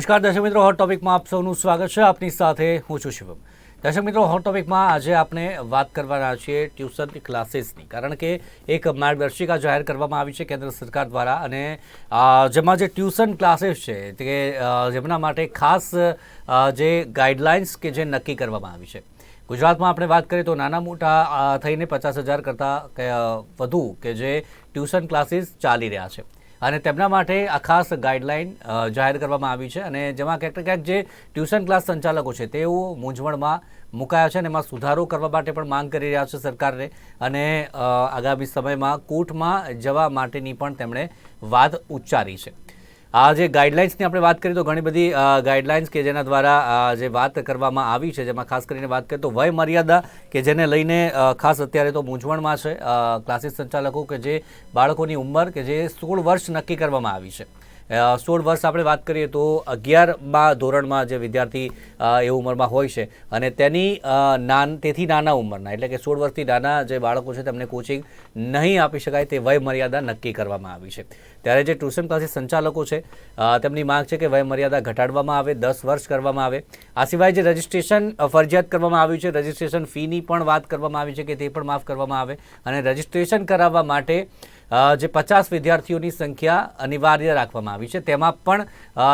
નમસ્કાર, દર્શક મિત્રો હોટ ટોપિકમાં આપ સૌનું સ્વાગત છે. આપની સાથે હું છું શિવમ. દર્શક મિત્રો હોટ ટોપિકમાં આજે આપણે વાત કરવાના છીએ ટ્યુશન ક્લાસીસની, કારણ કે એક માર્ગદર્શિકા જાહેર કરવામાં આવી છે કેન્દ્ર સરકાર દ્વારા અને જેમાં જે ટ્યુશન ક્લાસીસ છે, તે જેમના માટે ખાસ જે ગાઈડલાઇન્સ કે જે નક્કી કરવામાં આવી છે. ગુજરાતમાં આપણે વાત કરીએ તો નાના મોટા થઈને પચાસ હજાર કરતાં વધુ કે જે ટ્યુશન ક્લાસીસ ચાલી રહ્યા છે. અને તેમના માટે આ ખાસ ગાઈડલાઇન જાહેર કરવામાં આવી છે અને જેમાં ક્યાંક ક્યાંક જે ટ્યુશન ક્લાસ સંચાલકો છે તેઓ મૂંઝવણમાં મુકાયા છે અને એમાં સુધારો કરવા માટે પણ માંગ કરી રહ્યા છે સરકારને અને આગામી સમયમાં કોર્ટમાં જવા માટેની પણ તેમણે વાત ઉચ્ચારી છે. આ જે ગાઈડલાઇન્સની આપણે વાત કરીએ તો ઘણી બધી ગાઈડલાઇન્સ કે જેના દ્વારા જે વાત કરવામાં આવી છે, જેમાં ખાસ કરીને વાત કરીએ તો વય મર્યાદા કે જેને લઈને ખાસ અત્યારે તો મૂંઝવણમાં છે ક્લાસીસ સંચાલકો કે જે બાળકોની ઉંમર કે જે સોળ વર્ષ નક્કી કરવામાં આવી છે. સોળ વર્ષ આપણે વાત કરીએ તો અગિયારમાં ધોરણમાં જે વિદ્યાર્થી એ ઉંમરમાં હોય છે અને તેની નાન, તેથી નાના ઉંમરના, એટલે કે સોળ વર્ષથી નાના જે બાળકો છે તેમને કોચિંગ નહીં આપી શકાય તે વય મર્યાદા નક્કી કરવામાં આવી છે. ત્યારે જે ટ્યુશન ક્લાસીસ સંચાલકો છે તેમની માંગ છે કે વયમર્યાદા ઘટાડવામાં આવે, દસ વર્ષ કરવામાં આવે. આ સિવાય જે રજિસ્ટ્રેશન ફરજિયાત કરવામાં આવ્યું છે, રજિસ્ટ્રેશન ફીની પણ વાત કરવામાં આવી છે કે તે પણ માફ કરવામાં આવે. અને રજિસ્ટ્રેશન કરાવવા માટે જે પચાસ વિદ્યાર્થીઓની સંખ્યા અનિવાર્ય રાખવામાં આવી છે. તેમાં પણ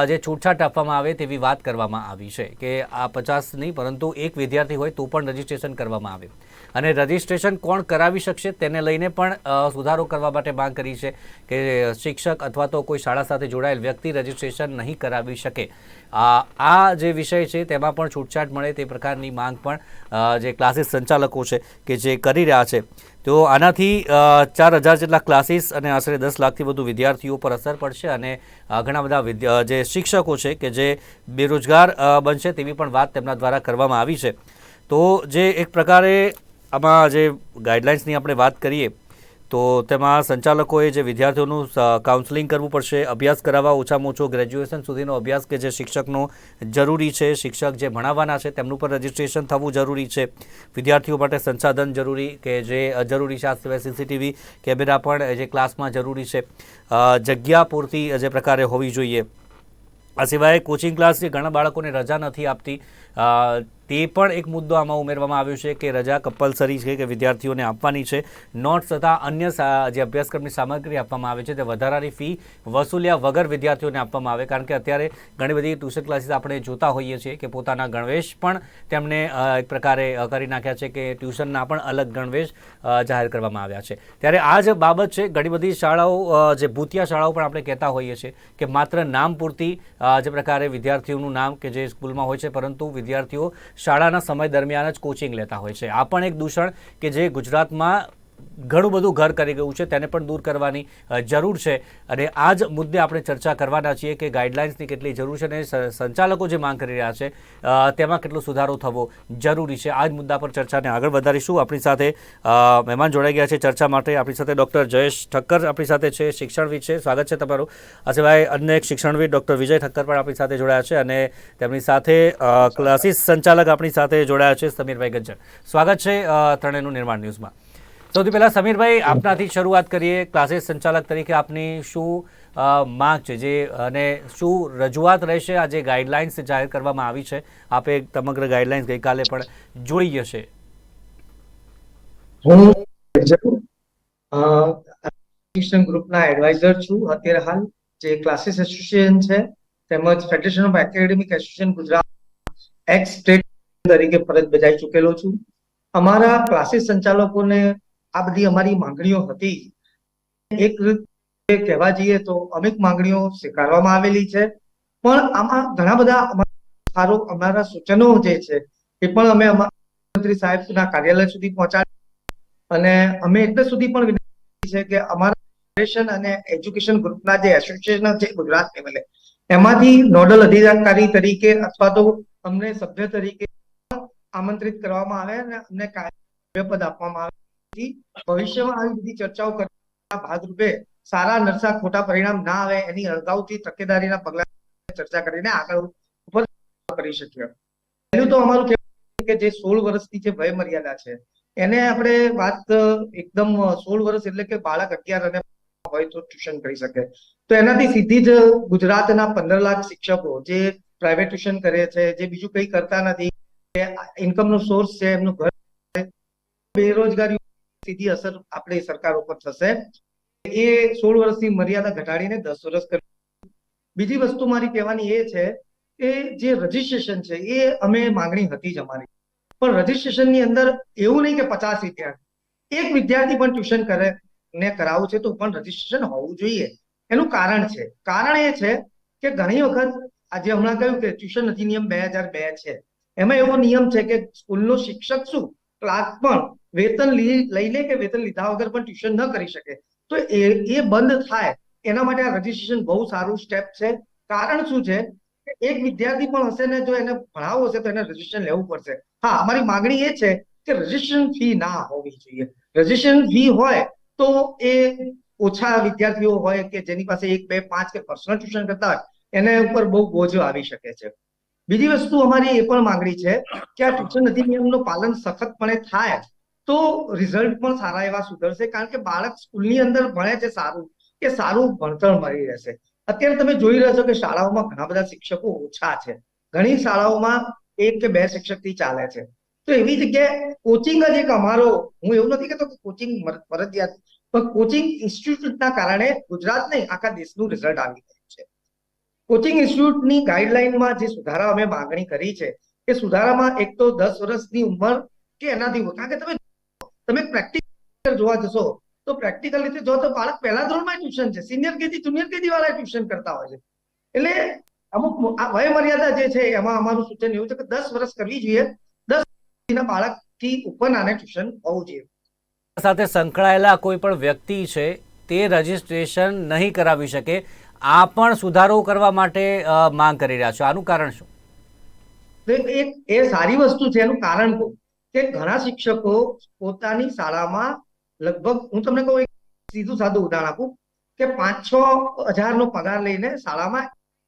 જે છૂટછાટ આપવામાં આવે તેવી વાત કરવામાં આવી છે કે આ પચાસ નહીં, પરંતુ એક વિદ્યાર્થી હોય તો પણ રજિસ્ટ્રેશન કરવામાં આવે. અને રજિસ્ટ્રેશન કોણ કરાવી શકશે તેને લઈને પણ સુધારો કરવા માટે માંગ કરી છે કે શિક્ષક અથવા તો કોઈ શાળા સાથે જોડાયેલ વ્યક્તિ રજિસ્ટ્રેશન નહીં કરાવી શકે. આ જે વિષય છે તેમાં પણ છૂટછાટ મળે તે પ્રકારની માંગ પણ જે ક્લાસીસ સંચાલકો છે કે જે કરી રહ્યા છે. તો આનાથી ચાર હજાર જેટલા ક્લાસીસ અને આશરે દસ લાખથી વધુ વિદ્યાર્થીઓ પર અસર પડશે અને ઘણા બધા જે શિક્ષકો છે કે જે બેરોજગાર બનશે તેવી પણ વાત તેમના દ્વારા કરવામાં આવી છે. તો જે એક પ્રકારે આમાં જે ગાઈડલાઇન્સની આપણે વાત કરીએ, તો તેમાં સંચાલકોએ જે વિદ્યાર્થીઓનું કાઉન્સેલિંગ કરવું પડશે, અભ્યાસ કરાવવા ઓછામાં ઓછો ગ્રેજ્યુએશન સુધીનો અભ્યાસ કે જે શિક્ષકનો જરૂરી છે, શિક્ષક જે ભણાવવાના છે, તેમનું પણ રજિસ્ટ્રેશન થવું જરૂરી છે. વિદ્યાર્થીઓ માટે સંસાધન જરૂરી કે જે જરૂરી છે, આ સિવાય સીસીટીવી કેમેરા પણ જે ક્લાસમાં જરૂરી છે. જગ્યા પૂરતી જે પ્રકારે હોવી જોઈએ. આ સિવાય કોચિંગ ક્લાસ જે ઘણા બાળકોને રજા નથી આપતી. તે પણ એક મુદ્દો આમાં ઉમેરવામાં આવ્યો છે કે રજા કમ્પલસરી છે કે વિદ્યાર્થીઓને આપવાની છે. નોટ્સ તથા અન્ય જે અભ્યાસક્રમની સામગ્રી આપવામાં આવે છે તે વધારાની ફી વસૂલ્યા વગર વિદ્યાર્થીઓને આપવામાં આવે. કારણ કે અત્યારે ઘણી બધી ટ્યુશન ક્લાસીસ આપણે જોતા હોઈએ છીએ કે પોતાના ગણવેશ પણ તેમણે એક પ્રકારે કરી નાખ્યા છે કે ટ્યુશનના પણ અલગ ગણવેશ જાહેર કરવામાં આવ્યા છે. ત્યારે આ જ બાબત છે. ઘણી બધી શાળાઓ જે ભૂતિયા શાળાઓ પણ આપણે કહેતા હોઈએ છીએ કે માત્ર નામ પૂરતી જે પ્રકારે વિદ્યાર્થીઓનું નામ કે જે સ્કૂલમાં હોય છે, પરંતુ વિદ્યાર્થીઓ શાળાના સમય દરમિયાન જ કોચિંગ લેતા હોય છે. આ પણ એક દૂષણ કે જે ગુજરાતમાં ઘણું બધું ઘર કરી ગયું છે, તેને પણ દૂર કરવાની જરૂર છે. અને આ જ મુદ્દે આપણે ચર્ચા કરવાના છીએ કે ગાઈડલાઇન્સની કેટલી જરૂર છે અને સંચાલકો જે માંગ કરી રહ્યા છે તેમાં કેટલો સુધારો થવો જરૂરી છે. આ જ મુદ્દા પર ચર્ચાને આગળ વધારીશું. આપણી સાથે મહેમાન જોડાઈ ગયા છે ચર્ચા માટે. આપણી સાથે ડૉક્ટર જયેશ ઠક્કર આપણી સાથે છે, શિક્ષણવિદ છે. સ્વાગત છે તમારું. આ સિવાય અન્ય એક શિક્ષણવિદ, ડૉક્ટર વિજય ઠક્કર પણ આપણી સાથે જોડાયા છે અને તેમની સાથે ક્લાસીસ સંચાલક આપણી સાથે જોડાયા છે, સમીરભાઈ ગજ્જર. સ્વાગત છે ત્રણેયનું નિર્માણ ન્યૂઝમાં. સૌથી પહેલા સમીરભાઈ, આપનાથી શરૂઆત કરીએ. ક્લાસીસ સંચાલક તરીકે આપની શું માંગ છે? જે, અને શું રજૂઆત રહેશે? આ જે ગાઈડલાઇન્સ જાહેર કરવામાં આવી છે, આપે સમગ્ર ગાઈડલાઇન્સ ગઈકાલે પણ જોઈ જશે હું એજ્યુકેશન ગ્રુપના એડવાઇઝર છું. અત્યારે હાલ જે ક્લાસીસ એસોસિએશન છે, તેમજ federation of academic association Gujarat, ex state તરીકે ફરજ બજાવી ચૂકેલો છું. અમારા ક્લાસીસ સંચાલકોને આ બધી અમારી માંગણીઓ હતી. એક રીતે કહેવા જઈએ તો અમુક માંગણીઓ સ્વીકારવામાં આવેલી છે, પણ આમાં ઘણા બધા સારું અમારા સૂચનો જે છે, એ પણ અમે મંત્રી સાહેબના કાર્યાલય સુધી પહોંચાડી અને અમે એટલે સુધી પણ વિનંતી છે કે અમારા ફેડરેશન અને એજ્યુકેશન ગ્રુપના જે એસોસિએશન છે ગુજરાત લેવલે એમાંથી નોડલ અધિકારી તરીકે અથવા તો અમને સભ્ય તરીકે આમંત્રિત કરવામાં આવે અને અમને કાર્ય આપવામાં આવે. જેથી ભવિષ્યમાં આવી બધી ચર્ચાઓ કરવાના ભાગરૂપે સારા નરસા ખોટા પરિણામ ના આવે એની અગાઉથી તકેદારીના પગલા ચર્ચા કરીને આગળ ઉપર કરી શકીએ. પહેલું તો અમારું કહેવું કે જે સોળ વર્ષની જે ભય મર્યાદા છે, એને આપણે વાત એકદમ સોળ વર્ષ એટલે કે બાળક અગિયાર અને હોય તો ટ્યુશન કરી શકે. તો એનાથી સીધી જ ગુજરાતના પંદર લાખ શિક્ષકો જે પ્રાઇવેટ ટ્યુશન કરે છે, જે બીજું કંઈ કરતા નથી ઇન્કમનો સોર્સ છે, એમનું ઘર બેરોજગારી સીધી અસર આપણે સરકાર ઉપર થશે. એ સોળ વર્ષની મર્યાદા ઘટાડીને દસ વર્ષ કરી. બીજી વસ્તુ મારી કહેવાની એ છે કે જે રજીસ્ટ્રેશન છે, એ અમે માંગણી હતી જ અમારી. પણ રજીસ્ટ્રેશનની અંદર એવું નહીં કે પચાસ વિદ્યાર્થી. એક વિદ્યાર્થી પણ ટ્યુશન કરે ને કરાવવું છે તો પણ રજીસ્ટ્રેશન હોવું જોઈએ. એનું કારણ છે. કારણ એ છે કે ઘણી વખત આજે હમણાં કહ્યું કે ટ્યુશન નથી નિયમ બે હજાર બે છે. એમાં એવો નિયમ છે કે સ્કૂલનો શિક્ષક શું? ક્લાસ પણ વેતન લઈ લે કે વેતન લીધા વગર પણ ટ્યુશન ન કરી શકે. તો એ એ બંધ થાય. એના માટે આ રજીસ્ટ્રેશન બહુ સારું સ્ટેપ છે. કારણ શું છે? કે એક વિદ્યાર્થી પણ હશે ને, જો એને ભણાવો હશે તો એને રજીસ્ટ્રેશન લેવું પડશે. હા અમારી માંગણી એ છે કે રજીસ્ટ્રેશન ફી ના હોવી જોઈએ. રજીસ્ટ્રેશન ફી હોય તો એ ઓછા વિદ્યાર્થીઓ હોય કે જેની પાસે એક, બે, પાંચ કે પર્સનલ ટ્યુશન કરતા હોય, એને ઉપર બહુ બોજો આવી શકે છે. બીજી વસ્તુ અમારી એ પણ માંગણી છે કે આ ટ્યુશન અધિનિયમનું પાલન સખતપણે થાય. તો રિઝલ્ટ પણ સારા એવા સુધરશે, કારણ કે બાળક સ્કૂલની અંદર ભણે છે સારું કે સારું ભણતર મળી રહેશે. અત્યારે તમે જોઈ રહ્યા છો કે શાળાઓમાં ઘણા બધા શિક્ષકો ઓછા છે. ઘણી શાળાઓમાં એક કે બે શિક્ષકથી ચાલે છે. તો એવી જગ્યાએ કોચિંગ જ એક અમારો, હું એવું નથી કહેતો કે કોચિંગ ફરજિયાત પણ કોચિંગ ઇન્સ્ટિટ્યૂટના કારણે ગુજરાત નહીં, આખા દેશનું રિઝલ્ટ આવી ગયું છે. કોચિંગ ઇન્સ્ટિટ્યૂટની ગાઈડલાઈનમાં જે સુધારા અમે માંગણી કરી છે, એ સુધારામાં એક તો દસ વર્ષની ઉંમર કે એનાથી. કારણ કે તમે તમે પ્રેક્ટિકલ જોવા જશો તો પ્રેક્ટિકલ રીતે જો તો બાળક પહેલા ધોરણમાં ટ્યુશન છે સિનિયર કેજી જુનિયર કેજી વાળા ટ્યુશન કરતા હોય છે. એટલે અમુક આ વય મર્યાદા જે છે એમાં અમારું સૂચન એવું છે કે દસ વર્ષ કરવી જોઈએ દસ વર્ષના બાળકથી ઉપરના ટ્યુશન હોવું જોઈએ. સાથે સંકળાયેલા કોઈ પણ વ્યક્તિ છે તે રજીસ્ટ્રેશન નહીં કરાવી શકે. આ પણ સુધારો કરવા માટે માંગ કરી રહ્યા છો. આનું કારણ શું? એક એ સારી વસ્તુ છે એનું કારણ કે ઘણા શિક્ષકો પોતાની શાળામાં લગભગ, હું તમને કહું સીધું સાદું ઉદાહરણ આપું, કે પાંચ છ હજાર નો પગાર લઈને શાળામાં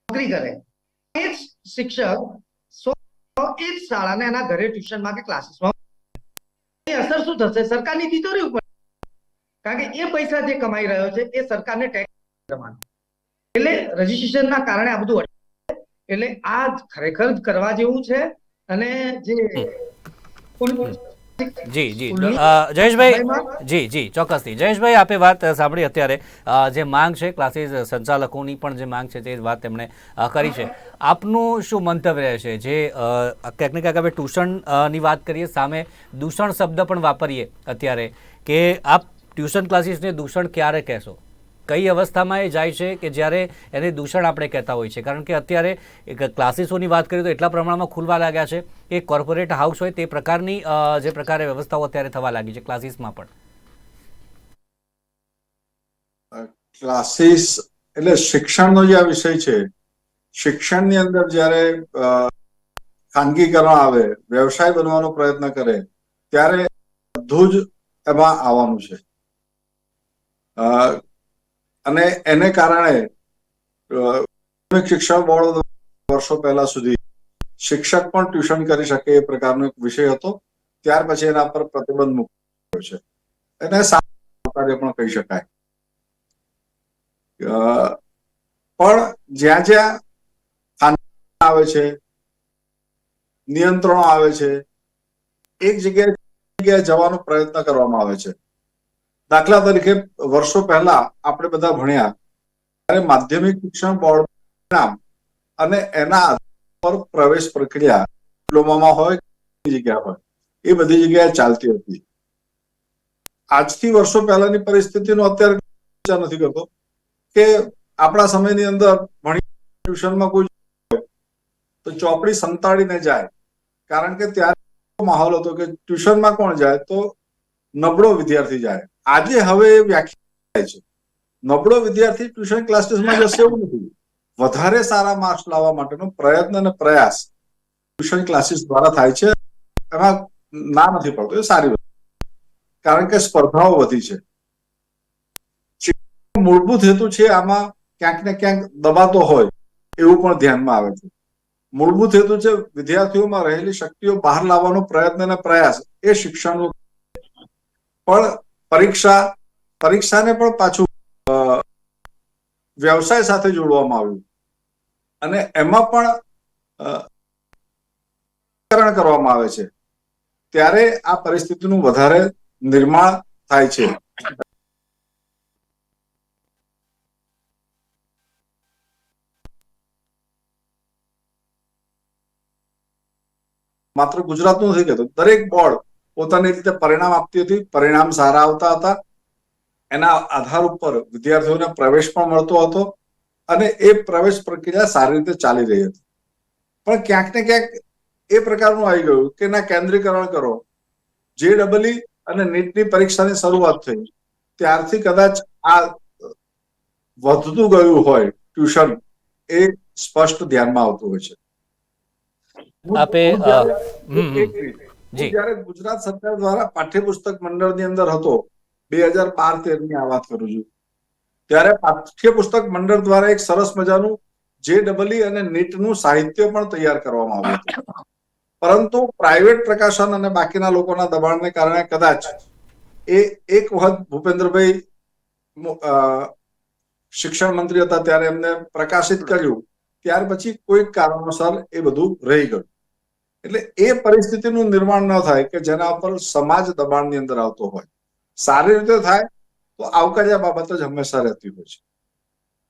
નોકરી કરે. એ જ શિક્ષક એ જ શાળાને એના ઘરે ટ્યુશનમાં કે ક્લાસીસમાં એ અસર શું થશે? સરકારની તિજોરી ઉપર કારણ કે એ પૈસા જે કમાઈ રહ્યો છે, એ સરકારને ટેક્સ કરવાનો. એટલે રજીસ્ટ્રેશનના કારણે આ બધું. એટલે આ ખરેખર કરવા જેવું છે. અને જે જી જી. જયેશભાઈ જી જી. ચોક્કસથી. જયેશભાઈ આપે વાત સાંભળી અત્યારે. જે માંગ છે ક્લાસીસ સંચાલકોની પણ જે માંગ છે તે વાત તેમણે કરી છે. આપનું શું મંતવ્ય છે? જે ક્યાંક ને ક્યાંક આપણે ટ્યુશનની વાત કરીએ સામે દૂષણ શબ્દ પણ વાપરીએ અત્યારે. કે આપ ટ્યુશન ક્લાસીસને દૂષણ ક્યારે કહેશો? કઈ અવસ્થામાં એ જાય છે કે જ્યારે એને દૂષણ આપણે કહેતા હોય છે? કારણ કે અત્યારે એક ક્લાસીસોની વાત કરીએ તો એટલા પ્રમાણમાં ખુલવા લાગ્યા છે કે કોર્પોરેટ હાઉસ હોય તે પ્રકારની જે પ્રકારે વ્યવસ્થાઓ અત્યારે થવા લાગી છે ક્લાસીસમાં પણ. ક્લાસીસ એટલે શિક્ષણનો જે આ વિષય છે, શિક્ષણની અંદર જ્યારે ખાનગીકરણ આવે, વ્યવસાય બનવાનો પ્રયત્ન કરે, ત્યારે બધું જ એમાં આવવાનું છે. અને એને કારણે શિક્ષણ બોર્ડ વર્ષો પહેલા સુધી શિક્ષક પણ ટ્યુશન કરી શકે એ પ્રકારનો એક વિષય હતો. ત્યાર પછી એના પર પ્રતિબંધ મૂક્યો છે. એને સારું પણ કહી શકાય. પણ જ્યાં જ્યાં આવે છે, નિયંત્રણો આવે છે, એક જગ્યાએ જવાનો પ્રયત્ન કરવામાં આવે છે. દાખલા તરીકે વર્ષો પહેલા આપણે બધા ભણ્યા ત્યારે માધ્યમિક શિક્ષણ બોર્ડ નામ અને એના પર પ્રવેશ પ્રક્રિયા ડિપ્લોમામાં હોય જગ્યા હોય, એ બધી જગ્યાએ ચાલતી હતી. આજથી વર્ષો પહેલાની પરિસ્થિતિનો અત્યારે વિચાર નથી કરતો કે આપણા સમયની અંદર ભણી ટ્યુશનમાં કોઈ તો ચોપડી સંતાડીને જાય. કારણ કે ત્યારે માહોલ હતો કે ટ્યુશનમાં કોણ જાય તો નબળો વિદ્યાર્થી જાય. આજે હવે વ્યાખ્યા છે. નબળો વિદ્યાર્થી ટ્યુશન ક્લાસીસમાં જશે એવું નથી. વધારે સારા માર્ક્સ લાવવા માટેનો પ્રયત્ન અને પ્રયાસ ટ્યુશન ક્લાસીસ દ્વારા થાય છે. એમાં ના નથી પડતો, એ સારી વસ્તુ કારણ કે સ્પર્ધાઓ વધી છે. મૂળભૂત હેતુ છે, આમાં ક્યાંક ને ક્યાંક દબાતો હોય, એવું પણ ધ્યાનમાં આવે છે. મૂળભૂત હેતુ છે, વિદ્યાર્થીઓમાં રહેલી શક્તિઓ બહાર લાવવાનો પ્રયત્ન અને પ્રયાસ એ શિક્ષણનો પણ પરીક્ષા, પરીક્ષાને પણ પાછું વ્યવસાય સાથે જોડવામાં આવ્યું. અને એમાં પણ કરવામાં આવે છે. ત્યારે આ પરિસ્થિતિનું વધારે નિર્માણ થાય છે. માત્ર ગુજરાતનું નથી કહેતો, દરેક બોર્ડ પોતાની રીતે પરિણામ આપતી હતી પરિણામ સારા આવતા હતા. એના આધાર ઉપર વિદ્યાર્થીઓને પ્રવેશ પણ મળતો હતો અને એ પ્રવેશ પ્રક્રિયા સારી રીતે ચાલી રહી હતી. પણ ક્યાંક ને ક્યાંક એ પ્રકારનું આવી ગયું કે ના કેન્દ્રીકરણ કરો. જે ડબલી અને નીટની પરીક્ષાની શરૂઆત થઈ. ત્યારથી કદાચ આ વધતું ગયું હોય ટ્યુશન એ સ્પષ્ટ ધ્યાનમાં આવતું હોય છે. આપે, હું જ્યારે- ગુજરાત સરકાર દ્વારા પાઠ્યપુસ્તક મંડળની અંદર હતો બે હજાર બાર તેરની આ વાત કરું છું ત્યારે પાઠ્યપુસ્તક મંડળ દ્વારા એક સરસ મજાનું જે ડબલઈ અને નીટનું સાહિત્ય પણ તૈયાર કરવામાં આવ્યું હતું. પરંતુ પ્રાઇવેટ પ્રકાશન અને બાકીના લોકોના દબાણને કારણે કદાચ એ એક વખત ભૂપેન્દ્રભાઈ શિક્ષણ મંત્રી હતા ત્યારે એમને પ્રકાશિત કર્યું ત્યાર પછી કોઈક કારણોસર એ બધું રહી ગયું. એટલે એ પરિસ્થિતિનું નિર્માણ ન થાય કે જેના ઉપર સમાજ દબાણની અંદર આવતો હોય. સારી રીતે થાય તો આવકાર્યા બાબત જ હંમેશા રહેતી હોય છે.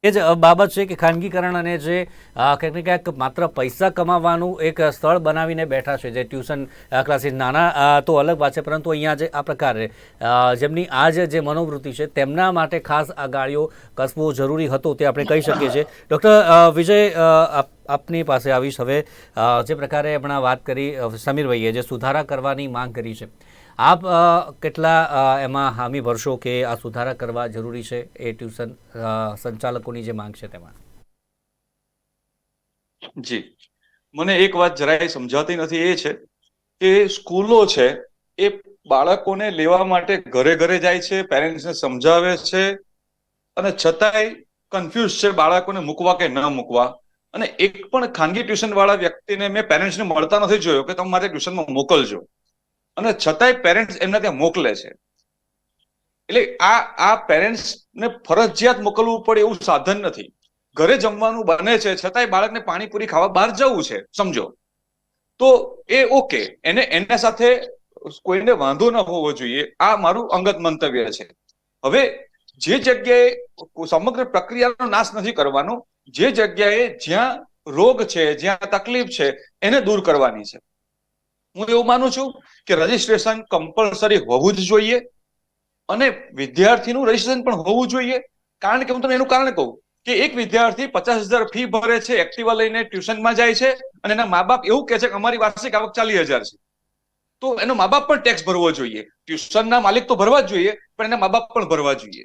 એ જ બાબત છે કે ખાનગીકરણ અને જે ક્યાંક ને ક્યાંક માત્ર પૈસા કમાવાનું એક સ્થળ બનાવીને બેઠા છે, જે ટ્યુશન ક્લાસીસ નાના તો અલગ વાત છે, પરંતુ અહીંયા જે આ પ્રકારે જેમની આ જે મનોવૃત્તિ છે, તેમના માટે ખાસ આ ગાળીઓ કસવો જરૂરી હતો તે આપણે કહી શકીએ છીએ. ડૉક્ટર વિજય આપ, આપની પાસે આવીશ હવે. જે પ્રકારે હમણાં વાત કરી સમીરભાઈએ જે સુધારા કરવાની માંગ કરી છે. આપ કેટલા એમાં હામી ભરશો કે આ સુધારા કરવા જરૂરી છે એ ટ્યુશન સંચાલકોની જે માંગ છે તેમાં? જી. મને એક વાત જરાય સમજાતી નથી એ છે કે સ્કૂલો છે એ બાળકોને લેવા માટે ઘરે ઘરે જાય છે, પેરેન્ટ્સને સમજાવે છે અને છતાંય કન્ફ્યુઝ છે બાળકોને મૂકવા કે ન મૂકવા. અને એક પણ ખાનગી ટ્યુશન વાળા વ્યક્તિને મેં પેરેન્ટ્સને મળતા નથી જોયો કે તમે મારે ટ્યુશનમાં મોકલજો. અને છતાંય પેરેન્ટ્સ એમના ત્યાં મોકલે છે. એટલે આ આ પેરેન્ટ્સને ફરજિયાત મોકલવું પડે એવું સાધન નથી. ઘરે જમવાનું બને છે, છતાંય બાળકને પાણીપુરી ખાવા બહાર જવું છે, સમજો. તો એ ઓકે એને, એના સાથે કોઈને વાંધો ન હોવો જોઈએ. આ મારું અંગત મંતવ્ય છે. હવે જે જગ્યાએ સમગ્ર પ્રક્રિયાનો નાશ નથી કરવાનો, જે જગ્યાએ જ્યાં રોગ છે, જ્યાં તકલીફ છે, એને દૂર કરવાની છે. હું એવું માનું છું કે રજીસ્ટ્રેશન કમ્પલસરી હોવું જ જોઈએ અને વિદ્યાર્થીનું રજીસ્ટ્રેશન પણ હોવું જોઈએ. કારણ કે હું તમને એનું કારણ કહું કે એક વિદ્યાર્થી પચાસ હજાર ફી ભરે છે એક્ટિવા લઈને ટ્યુશનમાં જાય છે અને એના મા બાપ એવું કહે છે કે અમારી વાર્ષિક આવક ચાલીસ હજાર છે. તો એનો મા બાપ પણ ટેક્સ ભરવો જોઈએ. ટ્યુશનના માલિક તો ભરવા જ જોઈએ, પણ એના મા બાપ પણ ભરવા જોઈએ.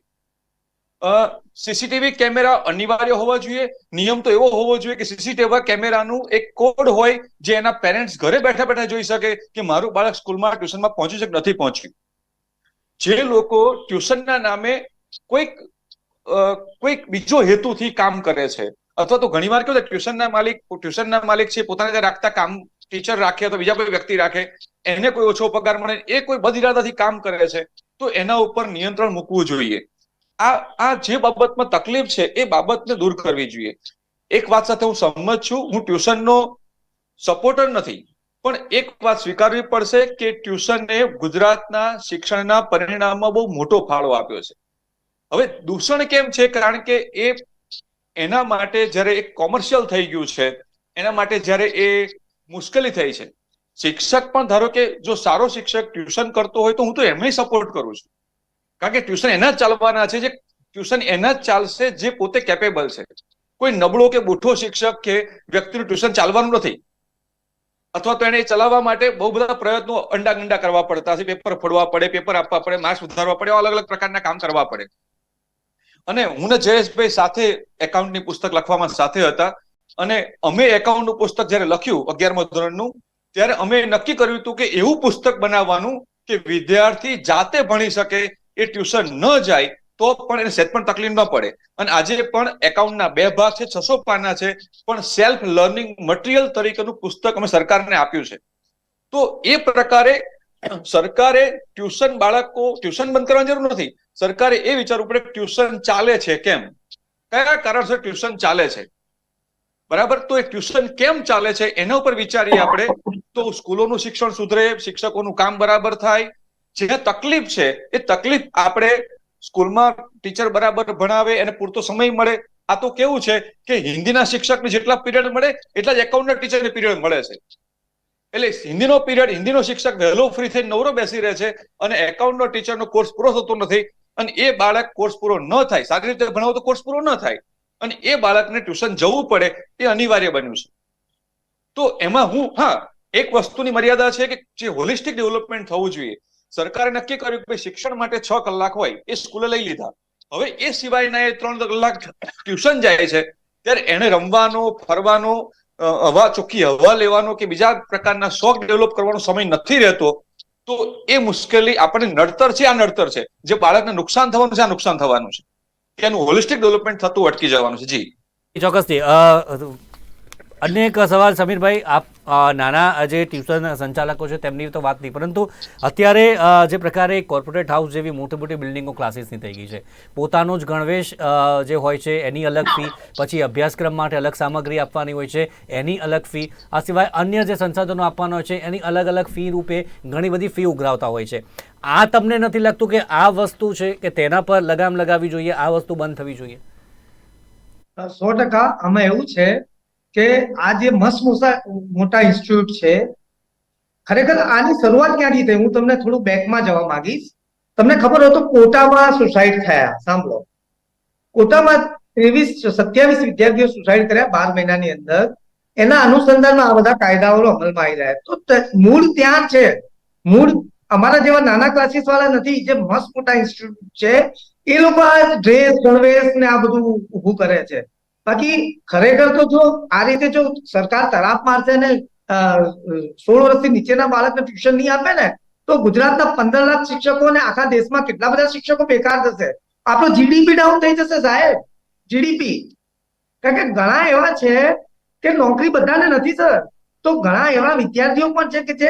સીસીટીવી કેમેરા અનિવાર્ય હોવા જોઈએ. નિયમ તો એવો હોવો જોઈએ કે સીસીટીવી કેમેરાનું એક કોડ હોય જે એના પેરેન્ટ્સ ઘરે બેઠા બેઠા જોઈ શકે કે મારું બાળક સ્કૂલમાં ટ્યુશનમાં પહોંચ્યું છે કે નથી પહોંચ્યું. જે લોકો ટ્યુશનના નામે કોઈક કોઈક બીજો હેતુથી કામ કરે છે. અથવા તો ઘણીવાર કેવું ટ્યુશનના માલિક ટ્યુશનના માલિક છે પોતાને ત્યાં રાખતા કામ, ટીચર રાખે તો બીજા કોઈ વ્યક્તિ રાખે, એને કોઈ ઓછો પગાર મળે, એ કોઈ બદ કામ કરે છે, તો એના ઉપર નિયંત્રણ મૂકવું જોઈએ. આ આ જે બાબતમાં તકલીફ છે એ બાબતને દૂર કરવી જોઈએ. એક વાત સાથે હું સંમત છું, હું ટ્યુશનનો સપોર્ટર નથી, પણ એક વાત સ્વીકારવી પડશે કે ટ્યુશને ગુજરાતના શિક્ષણના પરિણામમાં બહુ મોટો ફાળો આપ્યો છે. હવે દૂષણ કેમ છે? કારણ કે એ એના માટે જ્યારે એક કોમર્શિયલ થઈ ગયું છે, એના માટે જ્યારે એ મુશ્કેલી થઈ છે. શિક્ષક પણ ધારો કે જો સારો શિક્ષક ટ્યુશન કરતો હોય તો હું તો એમને સપોર્ટ કરું છું. કારણ કે ટ્યુશન એના ચાલવાના છે જે ટ્યુશન એના ચાલશે જે પોતે કેપેબલ છે. કોઈ નબળો કે બુઠ્ઠો શિક્ષક કે વ્યક્તિનું ટ્યુશન ચાલવાનું નથી. અથવા તો એને ચલાવવા માટે બહુ બધા પ્રયત્નો અંડા ગંડા કરવા પડતા છે. પેપર ફોડવા પડે પેપર આપવા પડે માર્ક્સ સુધારવા પડે, અલગ અલગ પ્રકારના કામ કરવા પડે. અને હું ને જયેશભાઈ સાથે એકાઉન્ટની પુસ્તક લખવામાં સાથે હતા. અને અમે એકાઉન્ટનું પુસ્તક જ્યારે લખ્યું અગિયારમા ધોરણનું, ત્યારે અમે નક્કી કર્યું હતું કે એવું પુસ્તક બનાવવાનું કે વિદ્યાર્થી જાતે ભણી શકે એ ટ્યુશન ન જાય તો પણ એને સેટ પણ તકલીફ ન પડે. અને આજે પણ એકાઉન્ટના બે ભાગ છે, છસો પાના છે, પણ સેલ્ફ લર્નિંગ મટીરિયલ તરીકેનું પુસ્તક અમે સરકારને આપ્યું છે. તો એ પ્રકારે સરકારે ટ્યુશન બાળકો, ટ્યુશન બંધ કરવાની જરૂર નથી. સરકારે એ વિચારવું પડે, ટ્યુશન ચાલે છે કેમ? કયા કારણસર ટ્યુશન ચાલે છે? બરાબર? તો એ ટ્યુશન કેમ ચાલે છે? એના ઉપર વિચારીએ આપણે. તો સ્કૂલોનું શિક્ષણ સુધરે, શિક્ષકોનું કામ બરાબર થાય જે તકલીફ છે, એ તકલીફ આપણે સ્કૂલમાં ટીચર બરાબર ભણાવે, એને પૂરતો સમય મળે. આ તો કેવું છે કે હિન્દીના શિક્ષકને જેટલા પીરિયડ મળે, એટલા જ એકાઉન્ટના ટીચરને પીરિયડ મળે છે. એટલે હિન્દીનો પીરિયડ, હિન્દીનો શિક્ષક વહેલો ફ્રી થઈને નવરો બેસી રહે છે અને એકાઉન્ટનો ટીચરનો કોર્સ પૂરો થતો નથી અને એ બાળક કોર્સ પૂરો ન થાય. સારી રીતે ભણાવો તો કોર્સ પૂરો ન થાય. અને એ બાળકને ટ્યુશન જવું પડે એ અનિવાર્ય બન્યું છે. તો એમાં હું, હા, એક વસ્તુની મર્યાદા છે કે જે હોલિસ્ટિક ડેવલપમેન્ટ થવું જોઈએ. સરકારે નક્કી કર્યું કે શિક્ષણ માટે છ કલાક હોય, એ સ્કૂલે લઈ લીધા. હવે એ સિવાયના એ ત્રણ કલાક ટ્યુશન જાય છે. ત્યારે એને રમવાનો, ફરવાનો હવા ચોખ્ખી હવા લેવાનો કે બીજા પ્રકારના શોખ ડેવલપ કરવાનો સમય નથી રહેતો, તો એ મુશ્કેલી આપણને નડતર છે, આ નડતર છે. જે બાળકને નુકસાન થવાનું છે, આ નુકસાન થવાનું છે. એનું હોલિસ્ટિક ડેવલપમેન્ટ થતું અટકી જવાનું છે. જી. ચોક્કસથી. અન્ય એક સવાલ, સમીરભાઈ, આપ નાના જે ટ્યુશન સંચાલકો છે, તેમની તો વાત નહીં, પરંતુ અત્યારે જે પ્રકારે કોર્પોરેટ હાઉસ જેવી મોટી મોટી બિલ્ડિંગો ક્લાસીસની થઈ ગઈ છે. પોતાનો જ ગણવેશ જે હોય છે, એની અલગ ફી, પછી અભ્યાસક્રમ માટે અલગ સામગ્રી આપવાની હોય છે, એની અલગ ફી, આ સિવાય અન્ય જે સંસાધનો આપવાના હોય છે, એની અલગ અલગ ફી રૂપે ઘણી બધી ફી ઉઘરાવતા હોય છે. આ તમને નથી લાગતું કે આ વસ્તુ છે કે તેના પર લગામ લગાવવી જોઈએ, આ વસ્તુ બંધ થવી જોઈએ? સો ટકા. આમાં એવું છે કે આ જે મસ્ત મોટા મોટા ઇન્સ્ટિટ્યૂટ છે, ખરેખર આની શરૂઆત ક્યાંથી થઈ? હું તમને થોડું બેકમાં જવા માંગીશ. તમને ખબર હોય તો કોટામાં સુસાઇડ થયા, સાંભળો. કોટામાં ત્રેવીસ સત્યાવીસ વિદ્યાર્થીઓ સુસાઇડ કર્યા બાર મહિનાની અંદર. એના અનુસંધાનમાં આ બધા કાયદાઓ અમલમાં આવી રહ્યા તો મૂળ ત્યાં છે. મૂળ અમારા જેવા નાના ક્લાસીસ વાળા નથી, જે મસ્ત મોટા ઇન્સ્ટિટ્યૂટ છે, એ લોકો આ ડ્રેસ ગણવેશ ને આ બધું ઊભું કરે છે. બાકી ખરેખર તો જો આ રીતે જો સરકાર તરાપ મારશે ને સોળ વર્ષથી નીચેના બાળકને ટ્યુશન નહીં આપે ને, તો ગુજરાતના પંદર લાખ શિક્ષકો અને આખા દેશમાં કેટલા બધા શિક્ષકો બેકાર થશે? આપણો જીડીપી ડાઉન થઈ જશે સાહેબ. જીડીપી કારણ કે ઘણા એવા છે કે નોકરી બધાને નથી, સર. તો ઘણા એવા વિદ્યાર્થીઓ પણ છે કે જે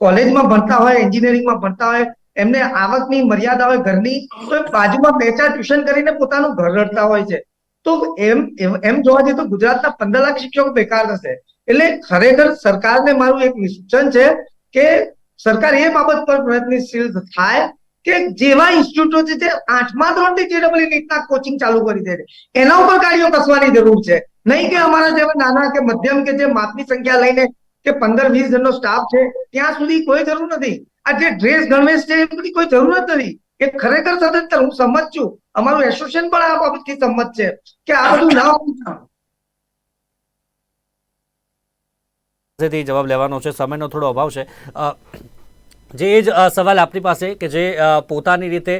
કોલેજમાં ભણતા હોય, એન્જિનિયરિંગમાં ભણતા હોય, એમને આવકની મર્યાદા હોય ઘરની, તો બાજુમાં બે ચાર ટ્યુશન કરીને પોતાનું ઘર રડતા હોય છે. તો એમ, એમ- જોવા જઈએ તો ગુજરાતના પંદર લાખ શિક્ષકો બેકાર થશે. એટલે ખરેખર સરકારને મારું એક સૂચન છે કે સરકાર એ બાબત પર પ્રયત્નશીલ થાય કે જેવા ઇન્સ્ટિટ્યુટો છે જે આઠમા ધોરણથી જેડબલ નીટના કોચિંગ ચાલુ કરી દે એના ઉપર કાર્યો કસવાની જરૂર છે. નહીં કે અમારા જેવા નાના કે મધ્યમ કે જે માપની સંખ્યા લઈને કે પંદર વીસ જણનો સ્ટાફ છે, ત્યાં સુધી કોઈ જરૂર નથી. આ જે ડ્રેસ ગણવેશ છે, એ બધી કોઈ જરૂર જ નથી. એ ખરેખર સદંતર હું સંમત છું. અમારું એસોસિએશન પણ આ બાબતથી સંમત છે કે આ બધું ના હોવું. જવાબ લેવાનો છે, સમયનો થોડો અભાવ છે. જે એ જ સવાલ આપની પાસે કે જે પોતાની રીતે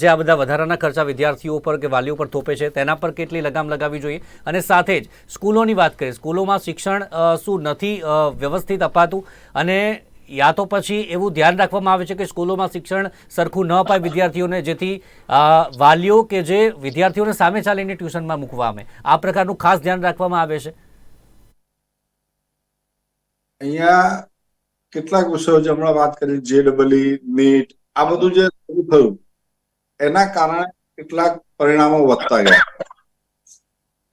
જે આ બધા વધારાના ખર્ચા વિદ્યાર્થીઓ પર કે વાલીઓ પર થોપે છે, તેના પર કેટલી લગામ લગાવવી જોઈએ? અને સાથે જ, સ્કૂલોની વાત કરીએ, સ્કૂલોમાં શિક્ષણ શું નથી વ્યવસ્થિત અપાતું? અને યા તો પછી એવું ધ્યાન રાખવામાં આવે છે કે સ્કૂલોમાં શિક્ષણ સરખું ન અપાય વિદ્યાર્થીઓને, જેથી વાલીઓ કે જે વિદ્યાર્થીઓને સામે ચાલીને ટ્યુશનમાં મૂકવા અમે આ પ્રકારનું ખાસ ધ્યાન રાખવામાં આવે છે. અહીંયા કેટલાક વિષયો જે હમણાં વાત કરી જે ડબલઈ નીટ, આ બધું જે થયું, એના કારણે કેટલાક પરિણામો વધતા ગયા.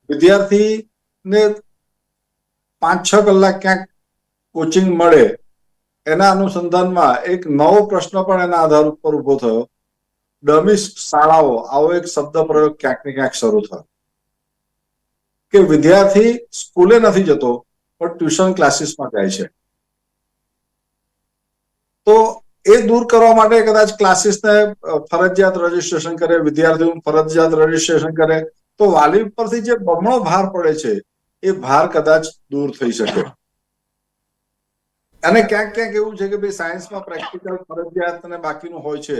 વિદ્યાર્થીને પાંચ છ કલાક ક્યાંક કોચિંગ મળે એના અનુસંધાનમાં એક નવો પ્રશ્ન પણ એના આધાર ઉપર ઊભો થયો. ડમી શાળાઓ, આવો એક શબ્દ પ્રયોગ ક્યાંક ને ક્યાંક શરૂ થયો. કે વિદ્યાર્થી સ્કૂલે નથી જતો, પણ ટ્યુશન ક્લાસીસમાં જાય છે. તો એ દૂર કરવા માટે કદાચ ક્લાસીસને ફરજિયાત રજીસ્ટ્રેશન કરે વિદ્યાર્થીઓ ફરજિયાત રજીસ્ટ્રેશન કરે, તો વાલી ઉપરથી જે બમણો ભાર પડે છે, એ ભાર કદાચ દૂર થઈ શકે. અને ક્યાંક ક્યાંક એવું છે કે ભાઈ સાયન્સમાં પ્રેક્ટિકલ ફરજિયાત અને બાકીનું હોય છે,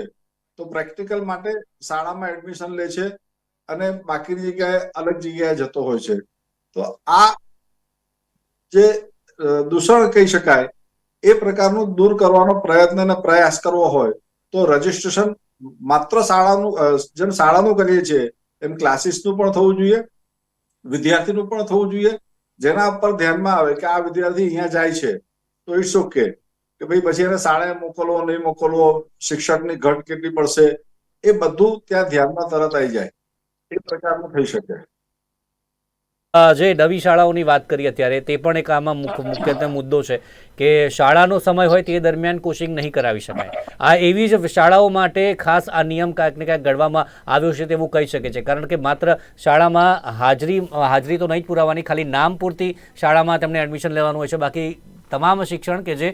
તો પ્રેક્ટિકલ માટે શાળામાં એડમિશન લે છે અને બાકીની જગ્યાએ અલગ જગ્યાએ જતો હોય છે. તો આ જે દૂષણ કહી શકાય, એ પ્રકારનું દૂર કરવાનો પ્રયત્ન અને પ્રયાસ કરવો હોય, તો રજીસ્ટ્રેશન માત્ર શાળાનું જેમ શાળાનું કરીએ છીએ, એમ ક્લાસીસનું પણ થવું જોઈએ, વિદ્યાર્થીનું પણ થવું જોઈએ, જેના પર ધ્યાનમાં આવે કે આ વિદ્યાર્થી અહીંયા જાય છે. તો ઇટ્સ ઓકે. કે ભાઈ પછી એને શાળાએ મોકલવો, નહીં મોકલવો, શિક્ષકની ઘટ કેટલી પડશે, એ બધું ત્યાં ધ્યાનમાં તરત આવી જાય. એ પ્રકારનું થઈ શકે. જે નવી શાળાઓની વાત કરી અત્યારે, તે પણ એક આમાં મુખ્યત્વે મુદ્દો છે કે શાળાનો સમય હોય તે દરમિયાન કોચિંગ નહીં કરાવી શકાય. આ એવી જ શાળાઓ માટે ખાસ આ નિયમ કાંઈક ને કાંઈક ઘડવામાં આવ્યો છે તેવું કહી શકે છે. કારણ કે માત્ર શાળામાં હાજરી હાજરી તો નહીં પુરાવાની, ખાલી નામ પૂરતી શાળામાં તેમને એડમિશન લેવાનું હોય છે. બાકી તમામ શિક્ષણ કે જે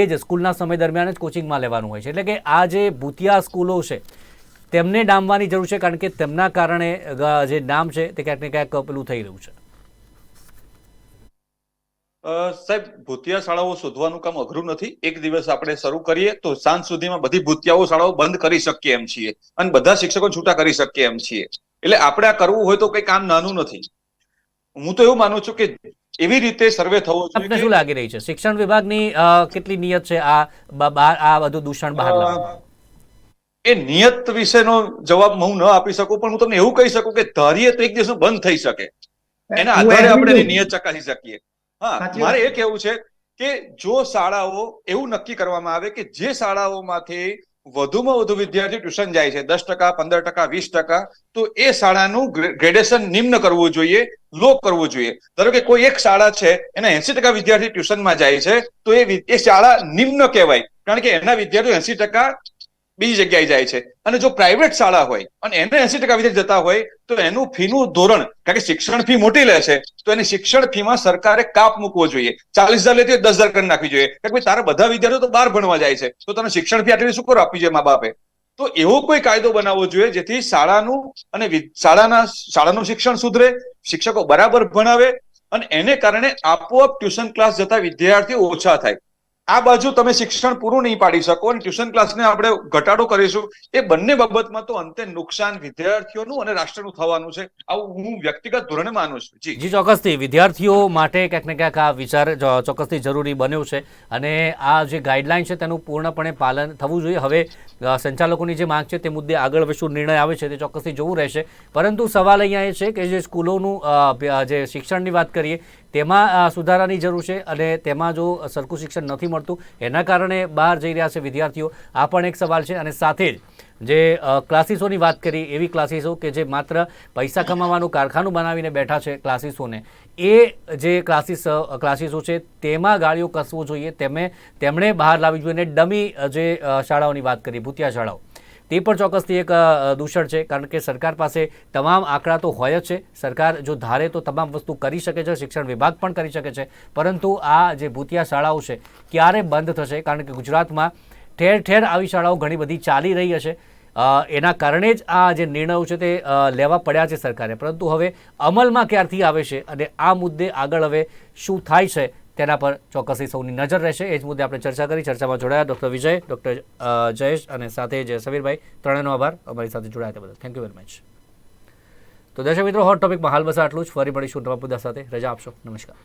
એ જ સ્કૂલના સમય દરમિયાન જ કોચિંગમાં લેવાનું હોય છે. એટલે કે આ જે ભૂતિયા સ્કૂલો છે, તેમને ડામવાની જરૂર છે કારણ કે તેમના કારણે જે નામ છે તે ક્યાંક ને ક્યાંક પેલું થઈ રહ્યું છે. સાહેબ, ભૂતિયા શાળાઓ શોધવાનું કામ અઘરું નથી. એક દિવસ આપણે શરૂ કરીએ તો સાંજ સુધીમાં બધી ભૂતિયાઓ શાળાઓ બંધ કરી શકીએ એમ છીએ અને બધા શિક્ષકો છૂટા કરી શકીએ એમ છીએ. એટલે આપણે આ કરવું હોય તો કઈ કામ નાનું નથી. હું તો એવું માનું છું કે એવી રીતે સર્વે થવો આપને શું લાગી રહી છે? શિક્ષણ વિભાગની કેટલી નિયત છે આ બહાર આ બધું દૂષણ બહાર? એ નિયત વિશેનો જવાબ હું ન આપી શકું પણ હું તમને એવું કહી શકું કે ધારીએ તો એક દિવસ બંધ થઈ શકે. એના આધારે આપણે એની નિયત ચકાસી શકીએ. હા મારે એ કેવું છે કે જો શાળાઓ એવું નક્કી કરવામાં આવે કે જે શાળાઓમાંથી વધુમાં વધુ વિદ્યાર્થી ટ્યુશન જાય છે. દસ ટકા, પંદર ટકા, વીસ ટકા. તો એ શાળાનું ગ્રેડેશન નિમ્ન કરવું જોઈએ, લો કરવું જોઈએ. ધારો કે કોઈ એક શાળા છે, એના એસી ટકા વિદ્યાર્થી ટ્યુશનમાં જાય છે, તો એ એ શાળા નિમ્ન કહેવાય. કારણ કે એના વિદ્યાર્થીઓ એસી ટકા બીજી જગ્યાએ જાય છે. અને જો પ્રાઇવેટ શાળા હોય અને એને એસી ટકા વિદ્યાર્થી જતા હોય, તો એનું ફીનું ધોરણ, કારણ કે શિક્ષણ ફી મોટી લે છે, તો એની શિક્ષણ ફીમાં સરકારે કાપ મૂકવો જોઈએ. ચાલીસ હજાર લેતી હોય, દસ હજાર કરી નાખવી જોઈએ. કે ભાઈ, તારા બધા વિદ્યાર્થીઓ તો બહાર ભણવા જાય છે. તો તને શિક્ષણ ફી આટલી શું કરો? આપવી જોઈએ મા બાપે. તો એવો કોઈ કાયદો બનાવવો જોઈએ, જેથી શાળાનું અને શાળાના, શાળાનું શિક્ષણ સુધરે, શિક્ષકો બરાબર ભણાવે અને એને કારણે આપોઆપ ટ્યુશન ક્લાસ જતા વિદ્યાર્થીઓ ઓછા થાય. આ બાજુ તમે શિક્ષણ પૂરું નહીં પાડી શકો અને ટ્યુશન ક્લાસને આપણે ઘટાડો કરીશું. એ બંને બાબતમાં તો અંતે નુકસાન વિદ્યાર્થીઓનું અને રાષ્ટ્રનું થવાનું છે. આવું હું વ્યક્તિગત ધોરણે માનું છું. જી. જી, ચોક્કસથી. વિદ્યાર્થીઓ માટે ક્યાંક ને ક્યાંક આ વિચાર ચોક્કસથી જરૂરી બન્યો છે અને આ જે ગાઈડલાઈન છે તેનું પૂર્ણપણે પાલન થવું જોઈએ. હવે સંચાલકોની જે માંગ છે તે મુદ્દે આગળ શું નિર્ણય આવે છે તે ચોક્કસથી જોવું રહેશે. પરંતુ સવાલ અહીંયા એ છે કે જે સ્કૂલોનું જે શિક્ષણની વાત કરીએ તેમાં સુધારાની જરૂર છે અને તેમાં જો સરખું શિક્ષણ નથી મળતું, એના કારણે બહાર જઈ રહ્યા છે વિદ્યાર્થીઓ. આ પણ એક સવાલ છે અને સાથે જ જે ક્લાસીસોની વાત કરી, એવી ક્લાસીસો કે જે માત્ર પૈસા કમાવાનું કારખાનું બનાવીને બેઠા છે ક્લાસીસોને, એ જે ક્લાસીસ ક્લાસીસો છે તેમાં ગાળીઓ કસવું જોઈએ. તેમે, તેમણે બહાર લાવવી જોઈએ. અને ડમી જે શાળાઓની વાત કરી, ભૂતિયા શાળાઓ. તે પણ ચોક્કસથી એક દૂષણ છે. કારણ કે સરકાર પાસે તમામ આંકડા તો હોય જ છે. સરકાર જો ધારે તો તમામ વસ્તુ કરી શકે છે, શિક્ષણ વિભાગ પણ કરી શકે છે. પરંતુ આ જે ભૂતિયા શાળાઓ છે, ક્યારે બંધ થશે? કારણ કે ગુજરાતમાં ઠેર ઠેર આવી શાળાઓ ઘણી બધી ચાલી રહી હશે. એના કારણે જ આ જે નિર્ણયો છે તે લેવા પડ્યા છે સરકારે. પરંતુ હવે અમલમાં ક્યારથી આવે છે? અને આ મુદ્દે આગળ હવે શું થાય છે? તેના પર ચોક્કસથી સૌની નજર રહેશે. એ જ મુદ્દે આપણે ચર્ચા કરી, ચર્ચામાં જોડાયા ડૉક્ટર વિજય, ડૉક્ટર જયેશ અને સાથે જ સમીરભાઈ. ત્રણેયનો આભાર. અમારી સાથે જોડાયા તે બદલ. થેન્ક યુ વેરી મચ તો દર્શક મિત્રો હોટ ટોપિકમાં હાલ બસ આટલું જ. ફરી મળીશું નવા મુદ્દા સાથે. રજા આપશો. નમસ્કાર.